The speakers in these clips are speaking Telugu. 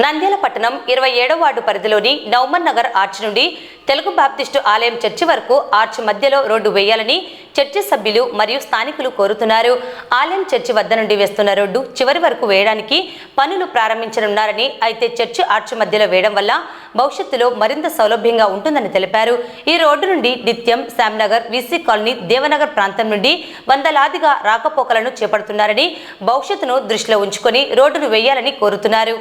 నంద్యాల పట్టణం ఇరవై ఏడవ వార్డు పరిధిలోని నౌమన్ నగర్ ఆర్చ్ నుండి తెలుగు బాప్టిస్టు ఆలయం చర్చి వరకు ఆర్చ్ మధ్యలో రోడ్డు వేయాలని చర్చి సభ్యులు మరియు స్థానికులు కోరుతున్నారు. ఆలయం చర్చి వద్ద నుండి వేస్తున్న రోడ్డు చివరి వరకు వేయడానికి పనులు ప్రారంభించనున్నారని అయితే చర్చి ఆర్చ్ మధ్యలో వేయడం వల్ల భవిష్యత్తులో మరింత సౌలభ్యంగా ఉంటుందని తెలిపారు. ఈ రోడ్డు నుండి నిత్యం శ్యామ్నగర్ వీసీ కాలనీ దేవనగర్ ప్రాంతం నుండి వందలాదిగా రాకపోకలను చేపడుతున్నారని భవిష్యత్తును దృష్టిలో ఉంచుకొని రోడ్డును వేయాలని కోరుతున్నారు.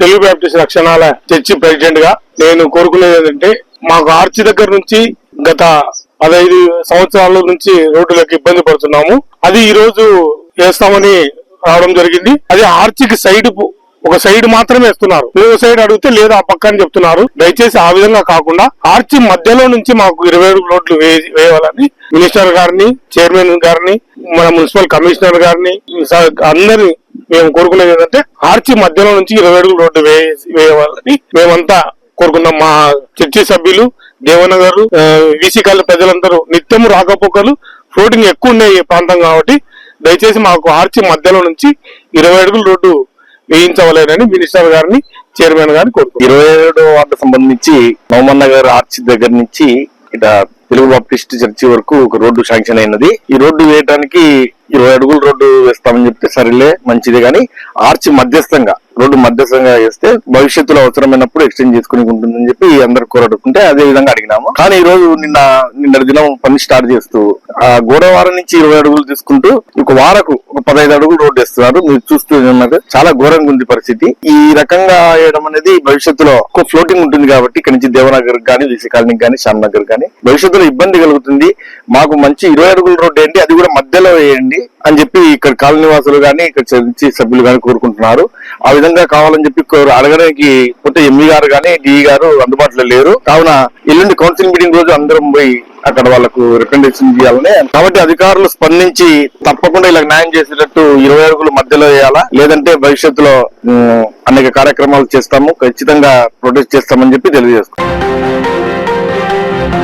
తెలుగు బ్యాప్టిస్ట్ రక్షణాల చర్చి ప్రెసిడెంట్గా నేను కోరుకునేది ఏంటంటే మాకు ఆర్చి దగ్గర నుంచి గత పదహైదు సంవత్సరాల నుంచి రోడ్డులకు ఇబ్బంది పడుతున్నాము. అది ఈ రోజు వేస్తామని రావడం జరిగింది. అది ఆర్చికి సైడ్ ఒక సైడ్ మాత్రమే వేస్తున్నారు. ఇంకో సైడ్ అడిగితే లేదు ఆ పక్క అని చెప్తున్నారు. దయచేసి ఆ విధంగా కాకుండా ఆర్చి మధ్యలో నుంచి మాకు ఇరవై ఏడు రోడ్లు వేయాలని మినిస్టర్ గారిని చైర్మన్ గారిని మన మున్సిపల్ కమిషనర్ గారిని స- అందరిని మేము కోరుకునేది ఏంటంటే ఆర్చి మధ్యలో నుంచి ఇరవై అడుగులు రోడ్డు వేయాలని మేమంతా కోరుకున్నాం. మా చర్చి సభ్యులు దేవనగర్ వీసీ ప్రజలందరూ నిత్యం రాకపోకలు ఫ్లోటింగ్ ఎక్కువ ఉన్నాయి ఈ ప్రాంతం కాబట్టి దయచేసి మాకు ఆర్చి మధ్యలో నుంచి ఇరవై అడుగుల రోడ్డు వేయించవలేనని మినిస్టర్ గారిని చైర్మన్ గారిని కోరుకుంటున్నాం. ఇరవై ఏడో వార్డు సంబంధించి నవమన్ గారు ఆర్చి దగ్గర నుంచి ఇట తెలుగు బాప్టిస్ట్ చర్చి వరకు ఒక రోడ్డు శాంక్షన్ అయినది. ఈ రోడ్డు వేయడానికి ఇరవై అడుగుల రోడ్డు వేస్తామని చెప్తే సరేలే మంచిది కానీ ఆర్చ్ మధ్యస్థంగా రోడ్డు మధ్యస్థంగా వేస్తే భవిష్యత్తులో అవసరమైనప్పుడు ఎక్స్టెండ్ చేసుకుని ఉంటుందని చెప్పి అందరు కోరడుకుంటే అదే విధంగా అడిగినాము. కానీ ఈ రోజు నిన్న నిన్న దినం పని స్టార్ట్ చేస్తూ ఆ గోడవారం నుంచి ఇరవై అడుగులు తీసుకుంటూ ఒక వారకు ఒక పదహైదు అడుగులు రోడ్డు వేస్తున్నారు. మీరు చూస్తూ ఉన్నారు చాలా ఘోరంగా ఉంది పరిస్థితి. ఈ రకంగా వేయడం అనేది భవిష్యత్తులో ఎక్కువ ఫ్లోటింగ్ ఉంటుంది కాబట్టి ఇక్కడ నుంచి దేవనగర్ కానీ విసి కాలనీకి కానీ శ్యామ్ నగర్ కానీ భవిష్యత్తులో ఇబ్బంది కలుగుతుంది. మాకు మంచి ఇరవై అడుగుల రోడ్డు ఏంటి అది కూడా మధ్యలో వేయండి అని చెప్పి ఇక్కడ కాలనీ వాసులు కానీ ఇక్కడ చర్చి సభ్యులు కానీ కోరుకుంటున్నారు. ఆ విధంగా కావాలని చెప్పి అడగడానికి పోతే ఎంఈ గారు కానీ డిఈ గారు అందుబాటులో లేరు. కావున ఎల్లుండి కౌన్సిల్ మీటింగ్ రోజు అందరం పోయి అక్కడ వాళ్ళకు రికమెండేషన్ చేయాలని కాబట్టి అధికారులు స్పందించి తప్పకుండా ఇలా న్యాయం చేసేటట్టు ఇరవై అరుగులు మధ్యలో వేయాలా? లేదంటే భవిష్యత్తులో అనేక కార్యక్రమాలు చేస్తాము. ఖచ్చితంగా ప్రొటెస్ట్ చేస్తామని చెప్పి తెలియజేస్తాం.